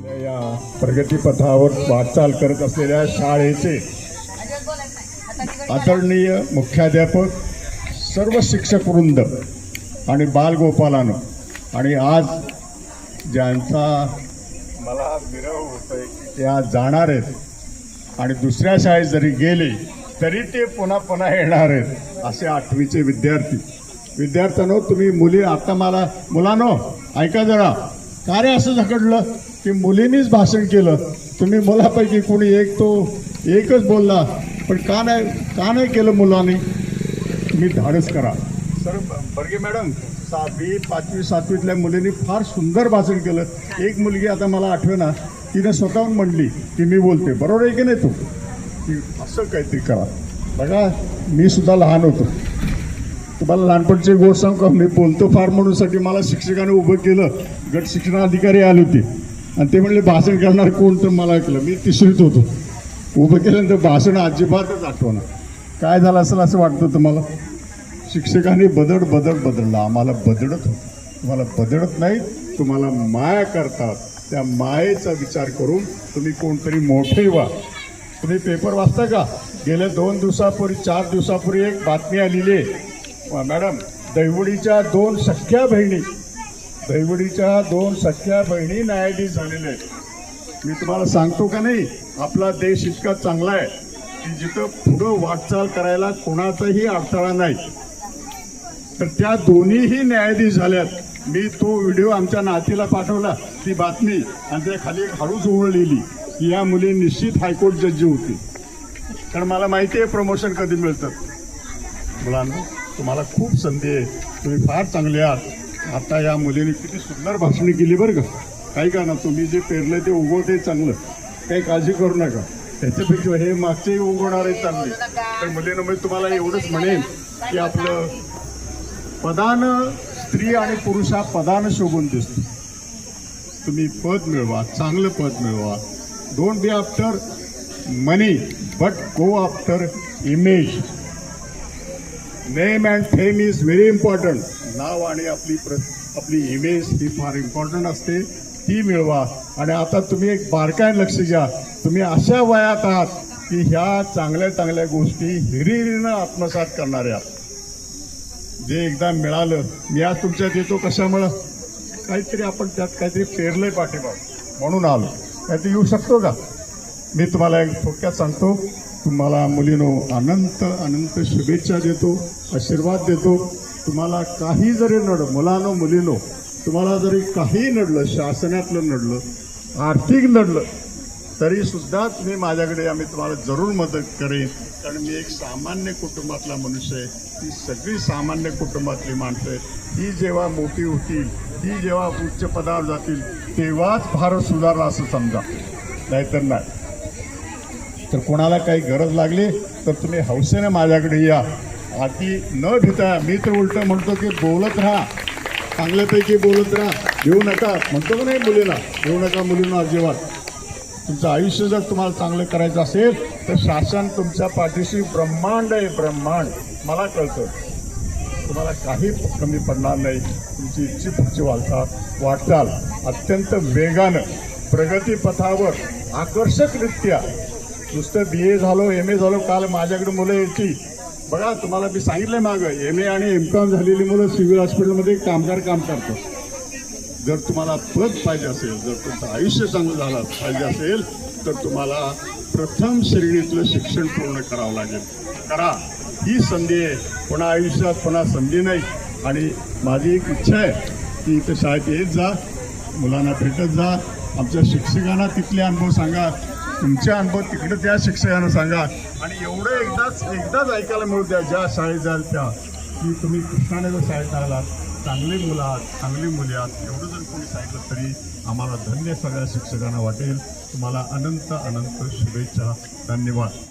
आपल्या या प्रगतीपथावर वाटचाल करत असलेल्या शाळेचे आदरणीय मुख्याध्यापक सर्व शिक्षक वृंद आणि बालगोपालानं आणि आज ज्यांचा मला विरह होतोय ते आज जाणार आहेत आणि दुसऱ्या शाळेत जरी गेले तरी ते पुन्हा पुन्हा येणार आहेत असे आठवीचे विद्यार्थी. विद्यार्थ्यांनो तुम्ही मुली आता मला मुलांनो ऐका जरा. का रे असं झकडलं की मुलींनीच भाषण केलं. तुम्ही मुलापैकी कोणी एक तो एकच बोलला पण का नाही का नाही केलं मुलांनी? तुम्ही धाडस करा. सर बर्गे मॅडम सहावी पाचवी सातवीतल्या मुलींनी फार सुंदर भाषण केलं. एक मुलगी आता मला आठवेना तिने स्वतःहून म्हणली की मी बोलते बरोबर आहे की नाही तू? की असं काहीतरी करा. बघा मी सुद्धा लहान होतो. तुम्हाला लहानपणची गोष्ट सांग का? मी बोलतो फार म्हणूनसाठी मला शिक्षकाने उभं केलं. गट शिक्षणाधिकारी आले होते. आणि ते म्हणले भाषण करणार कोण? तर मला ऐकलं. मी तिसरीत होतो. उभं केल्यानंतर भाषण अजिबातच आठवणार काय झालं असेल असं वाटतं तुम्हाला? शिक्षकांनी बदड बदड बदललं आम्हाला बदडत होतं. तुम्हाला बदडत नाही तुम्हाला माया करतात. त्या मायेचा विचार करून तुम्ही कोणतरी मोठे व्हा. तुम्ही पेपर वाचता का? गेल्या दोन दिवसापूर्वी चार दिवसापूर्वी एक बातमी आलेली आहे. वा, मॅडम दैवडीच्या दोन सख्या बहिणी दैवडीच्या दोन सख्या बहिणी न्यायाधीश झालेल्या आहेत. मी तुम्हाला सांगतो का नाही आपला देश इतका चांगला आहे की जिथं पुढं वाटचाल करायला कोणाचाही अडथळा नाही. तर त्या दोन्हीही न्यायाधीश झाल्यात. मी तो व्हिडिओ आमच्या नातीला पाठवला ती बातमी आणि त्या खाली एक हळूच ओळ लिहिली की या मुली निश्चित हायकोर्ट जज्जी होती. कारण मला माहिती आहे प्रमोशन कधी मिळतं. मुलांना तुम्हाला खूप संधी आहे. तुम्ही फार चांगले आहात. आता या मुलीने किती सुंदर भाषणी केली बरं का. काही का ना तुम्ही? जे पेरलं ते उगवते चांगलं. काही काळजी करू नका. त्याच्यापेक्षा हे मागचेही उगवणार आहे चांगले. तर मुलीनं म्हणजे तुम्हाला एवढंच म्हणेन की आपलं पदानं स्त्री आणि पुरुष हा पदानं शोभून दिसतो. तुम्ही पद मिळवा चांगलं पद मिळवा. Don't be after money but go after image name and fame is very important नाव आणि आपली प्र आपली इमेज ही फार इम्पॉर्टंट असते. ती मिळवा. आणि आता तुम्ही एक बारकाय लक्ष द्या तुम्ही अशा वयात आहात की ह्या चांगल्या चांगल्या गोष्टी हिरिरीनं आत्मसात करणाऱ्या. जे एकदा मिळालं मी आज तुमच्यात येतो कशामुळं? काहीतरी आपण त्यात काहीतरी पेरलंय पाठीमाग. म्हणून आलो. काहीतरी येऊ शकतो का? मी तुम्हाला एक थोडक्यात सांगतो. तुम्हाला मुलीनो अनंत अनंत शुभेच्छा देतो आशीर्वाद देतो. तुम्हाला काही जरी नड मुलानो मुलीनो तुम्हाला जरी काही नडलं शासनातलं नडलं आर्थिक नडलं तरी सुद्धा तुम्ही माझ्याकडे आम्ही तुम्हाला जरूर मदत करेन. कारण मी एक सामान्य कुटुंबातला मनुष्य आहे. ती सगळी सामान्य कुटुंबातली माणसं आहे ही जेव्हा मोठी होतील ही जेव्हा उच्च पदावर जातील तेव्हाच भारत सुधारला असं समजा. नाहीतर नाही. तर कोणाला काही गरज लागली तर तुम्ही हौसेने माझ्याकडे या. अति न भिता मी तर उलटं म्हणतो की बोलत राहा. चांगल्यापैकी बोलत राहा. घेऊ नका. म्हणतो का नाही मुलीला? घेऊ नका मुलींना अजिबात. तुमचं आयुष्य जर तुम्हाला चांगलं करायचं असेल तर शासन तुमच्या पाठीशी ब्रह्मांड आहे ब्रह्मांड. मला कळतं. तुम्हाला काही कमी पडणार नाही. तुमची इच्छी पुढची वाटचाल वाटचाल अत्यंत वेगानं प्रगतीपथावर आकर्षकरित्या. नुसतं बी ए झालो एम ए झालो काल माझ्याकडे मुलं यायची. बघा तुम्हाला मी सांगितलं मागं एम ए आणि एम कॉम झालेली मुलं सिव्हिल हॉस्पिटलमध्ये कामगार काम करतात. जर तुम्हाला पद पाहिजे असेल जर तुमचं आयुष्य चांगलं झालं पाहिजे असेल तर तुम्हाला प्रथम श्रेणीतलं शिक्षण पूर्ण करावं लागेल. करा. ही संधी आहे. कोणा आयुष्यात कोणा संधी नाही. आणि माझी एक इच्छा आहे की इथं शाळेत येत जा मुलांना भेटत जा. आमच्या शिक्षकांना तिथले अनुभव सांगा. तुमचे अनुभव तिकडे त्या शिक्षकांना सांगा. आणि एवढं एकदाच एकदाच ऐकायला मिळू द्या ज्या शाळेत जाल त्या की तुम्ही कृष्णानगर शाळेत आलात चांगली मुलं आहात चांगली मुली आहात. एवढं जर कोणी सांगितलं तरी आम्हाला धन्य सगळ्या शिक्षकांना वाटेल. तुम्हाला अनंत अनंत शुभेच्छा. धन्यवाद.